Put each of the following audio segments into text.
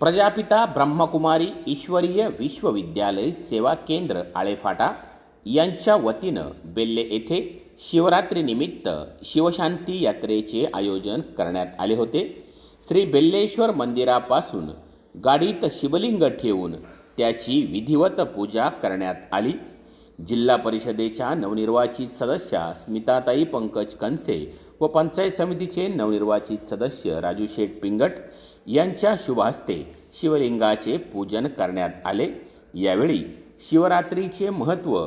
प्रजापिता ब्रह्मकुमारी ईश्वरीय विश्वविद्यालय सेवा केंद्र आळेफाटा यांच्या वतीनं बेल्ले येथे शिवरात्रीनिमित्त शिवशांती यात्रेचे आयोजन करण्यात आले होते श्री बेल्लेश्वर मंदिरापासून गाडीत शिवलिंग ठेवून त्याची विधिवत पूजा करण्यात आली जिल्हा परिषदेच्या नवनिर्वाचित सदस्या स्मिताताई पंकज कनसे व पंचायत समितीचे नवनिर्वाचित सदस्य राजू शेठ पिंगट यांच्या शुभहस्ते शिवलिंगाचे पूजन करण्यात आले. यावेळी शिवरात्रीचे महत्त्व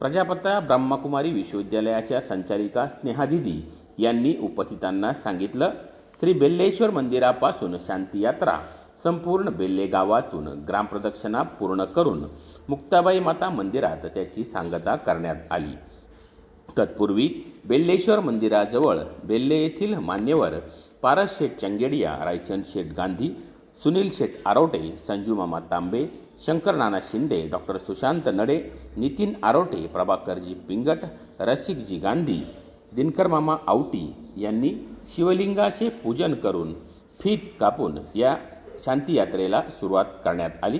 प्रजापता ब्रह्मकुमारी विश्वविद्यालयाच्या संचालिका स्नेहादिदी यांनी उपस्थितांना सांगितलं. श्री बेल्लेश्वर मंदिरापासून शांतीयात्रा संपूर्ण बेल्ले गावातून ग्रामप्रदक्षिणा पूर्ण करून मुक्ताबाई माता मंदिरात त्याची सांगता करण्यात आली. तत्पूर्वी बेल्लेश्वर मंदिराजवळ बेल्ले येथील मान्यवर पारस शेठ चंगेडिया रायचंद शेठ गांधी सुनील शेठ आरोटे संजूमामा तांबे शंकर नाना शिंदे डॉक्टर सुशांत नडे नितीन आरोटे प्रभाकरजी पिंगट रसिकजी गांधी दिनकरमामा आवटी यांनी शिवलिंगाचे पूजन करून फीत कापून या शांतीयात्रेला सुरुवात करण्यात आली.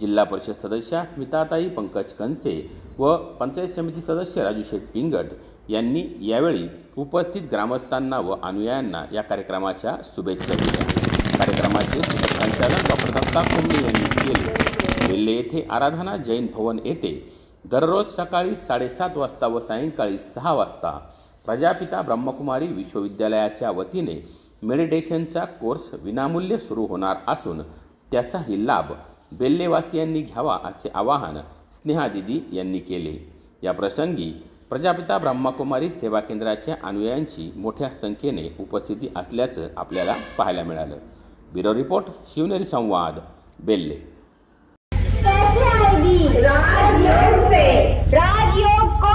जिल्हा परिषद सदस्या स्मिताताई पंकज कनसे व पंचायत समिती सदस्य राजू शेठ पिंगट यांनी यावेळी उपस्थित ग्रामस्थांना व अनुयायांना या कार्यक्रमाच्या शुभेच्छा दिल्या. कार्यक्रमाचे संचालन डॉक्टर दत्ता कुंडे यांनी केले. वेल्हे येथे आराधना जैन भवन येथे दररोज सकाळी साडेसात वाजता व सायंकाळी सहा वाजता प्रजापिता ब्रह्मकुमारी विश्वविद्यालयाच्या वतीने मेडिटेशनचा कोर्स विनामूल्य सुरू होणार असून त्याचाही लाभ बेल्लेवासियांनी घ्यावा असे आवाहन स्नेहादिदी यांनी केले. या प्रसंगी प्रजापिता ब्रह्मकुमारी सेवा केंद्राच्या अनुयायांची मोठ्या संख्येने उपस्थिती असल्याचं आपल्याला पाहायला मिळालं. ब्युरो रिपोर्ट शिवनेरी संवाद बेल्ले. राज योग से राज योग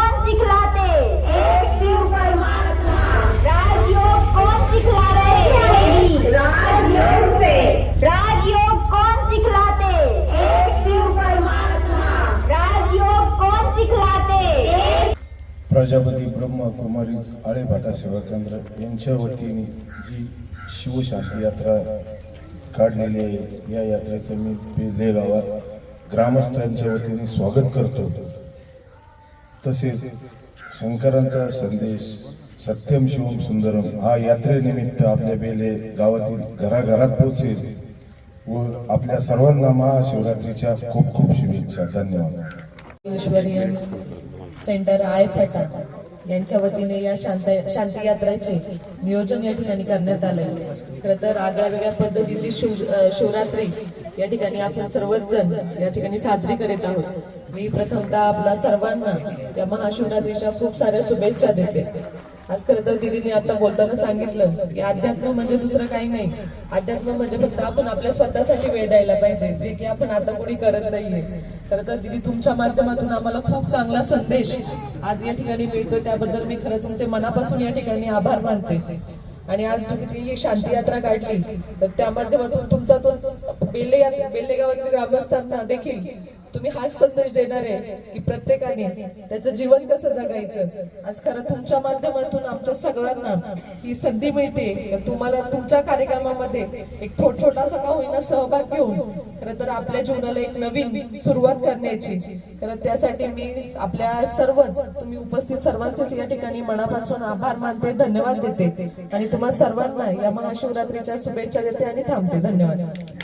प्रजापती ब्रह्मा कुमारी आळेभाटा सेवा केंद्र यांच्या वतीने जी शिवशांती यात्रा काढलेली आहे या यात्रेचं मी बेले गावात ग्रामस्थांच्या वतीने स्वागत करतो. तसेच शंकरांचा संदेश सत्यम शिवम सुंदरम हा यात्रेनिमित्त आपल्या बेले गावातील घराघरात पोचेल व आपल्या सर्वांना महाशिवरात्रीच्या खूप खूप शुभेच्छा. धन्यवाद. सेंटर आय फटा यांच्या वतीने या शांत शांती यात्रेचे नियोजन या ठिकाणी करण्यात आलंय. खरं तर आगळ्या पद्धतीची शिव शिवरात्री या ठिकाणी आपण सर्वच जण या ठिकाणी साजरी करीत आहोत. मी प्रथमतः आपल्या सर्वांना या महाशिवरात्रीच्या खूप साऱ्या शुभेच्छा देते. आज खरं तर दिदीने आता बोलताना सांगितलं की अध्यात्म म्हणजे दुसरं काही नाही. अध्यात्म म्हणजे फक्त आपण आपल्या स्वतःसाठी वेळ द्यायला पाहिजे जे की आपण आता कोणी करत नाहीये. खरं तर दिदी तुमच्या माध्यमातून आम्हाला खूप चांगला संदेश आज या ठिकाणी मिळतोय. त्याबद्दल मी खरं तुमचे मनापासून या ठिकाणी आभार मानते. आणि आज तुम्ही ही शांती यात्रा काढली. तर त्या माध्यमातून तुमचा तो बेल्ले यात्रा बेल्ले गावातील ग्रामस्थांना देखील तुम्ही हाच संदेश देणार आहे की प्रत्येकाने त्याचं जीवन कसं जगायचं? आज खरं तुमच्या माध्यमातून आमच्या सगळ्यांना ही संधी मिळते. तुम्हाला तुमच्या कार्यक्रमामध्ये एक थोड छोटासा का होईना सहभाग घेऊन खरं तर आपल्या जीवनाला एक नवीन सुरुवात करण्याची. खरं त्यासाठी मी आपल्या सर्वच तुम्ही उपस्थित सर्वांचेच या ठिकाणी मनापासून आभार मानते धन्यवाद देते. आणि तुम्हा सर्वांना या महाशिवरात्रीच्या शुभेच्छा देते आणि थांबते. धन्यवाद.